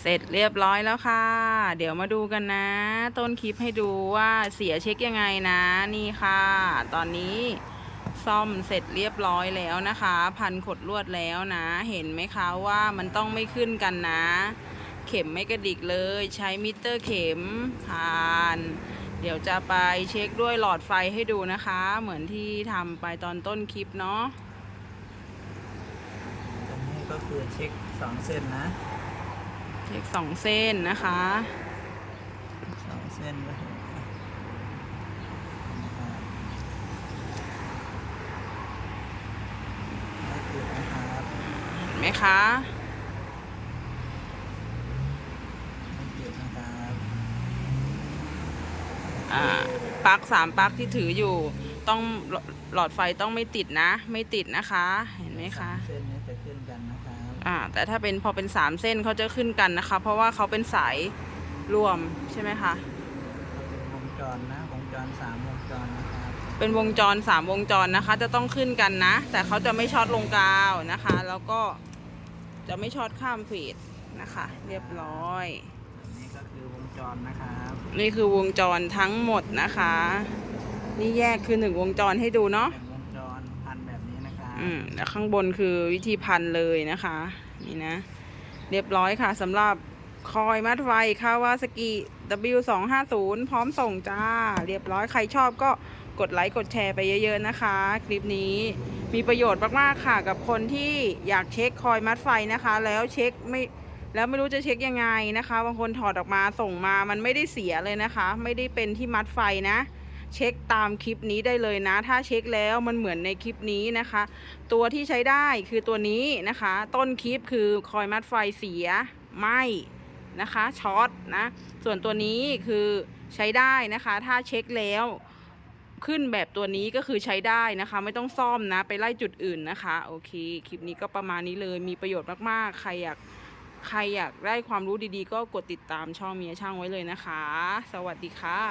เสร็จเรียบร้อยแล้วค่ะ เดี๋ยวมาดูกันนะ ต้นคลิปให้ดูว่าเสียเช็คยังไงนะ นี่ค่ะ ตอนนี้ซ่อมเสร็จเรียบร้อยแล้วนะคะ พันขดลวดแล้วนะ เห็นไหมคะว่ามันต้องไม่ขึ้นกันนะ เข็มไม่กระดิกเลย ใช้มิเตอร์เข็มผ่าน เดี๋ยวจะไปเช็คด้วยหลอดไฟให้ดูนะคะ เหมือนที่ทำไปตอนต้นคลิปเนาะตรงนี้ก็คือเช็คสองเส้นนะ เช็คสองเส้นนะคะสองเส้นก็คือนะครับไม่ติดนะครับเห็นไหมคะไม่ติดนะครับอ่าปลั๊กสามปลั๊กที่ถืออยู่ ต้องหลอหลอดไฟต้องไม่ติดนะ ไม่ติดนะคะ เห็นไหมคะสามเส้นนี้ จะขึ้นกันนะครับอ่าแต่ถ้าเป็นพอเป็นสามเส้นเขาจะขึ้นกันนะคะ เพราะว่าเขาเป็นสายรวมใช่ไหมคะเป็นวงจรนะวงจรสามวงจรนะครับเป็นวงจรสามวงจรนะคะ จะต้องขึ้นกันนะ แต่เขาจะไม่ช็อตลงกาวนะคะ แล้วก็จะไม่ช็อตข้ามฟีดนะคะ เรียบร้อยอันนี้ก็คือวงจรนะครับนี่คือวงจรทั้งหมดนะคะ นี่แยกคือหนึ่งวงจรให้ดูเนาะ อืมแล้วข้างบนคือวิธีพันเลยนะคะ นี่นะ เรียบร้อยค่ะสำหรับคอยมัดไฟคาวาสกิ W250 พร้อมส่งจ้า เรียบร้อยใครชอบก็กดไลค์กดแชร์ไปเยอะ ๆ นะคะ คลิปนี้มีประโยชน์มาก ๆ ค่ะ กับคนที่อยากเช็คคอยมัดไฟนะคะ แล้วเช็คไม่แล้วไม่รู้จะเช็คยังไงนะคะ บางคนถอดออกมาส่งมามันไม่ได้เสียเลยนะคะ ไม่ได้เป็นที่มัดไฟนะ เช็คตามคลิปนี้ได้เลยนะ ถ้าเช็คแล้วมันเหมือนในคลิปนี้นะคะ ตัวที่ใช้ได้คือตัวนี้นะคะ ต้นคลิปคือคอยมัดไฟเสียไหมนะคะช็อตนะส่วนตัวนี้คือใช้ได้นะคะ ถ้าเช็คแล้วขึ้นแบบตัวนี้ก็คือใช้ได้นะคะ ไม่ต้องซ่อมนะ ไปไล่จุดอื่นนะคะ โอเค คลิปนี้ก็ประมาณนี้เลยมีประโยชน์มากๆ ใครอยากใครอยากได้ความรู้ดีๆ ก็กดติดตามช่องเมียช่างไว้เลยนะคะ สวัสดีค่ะ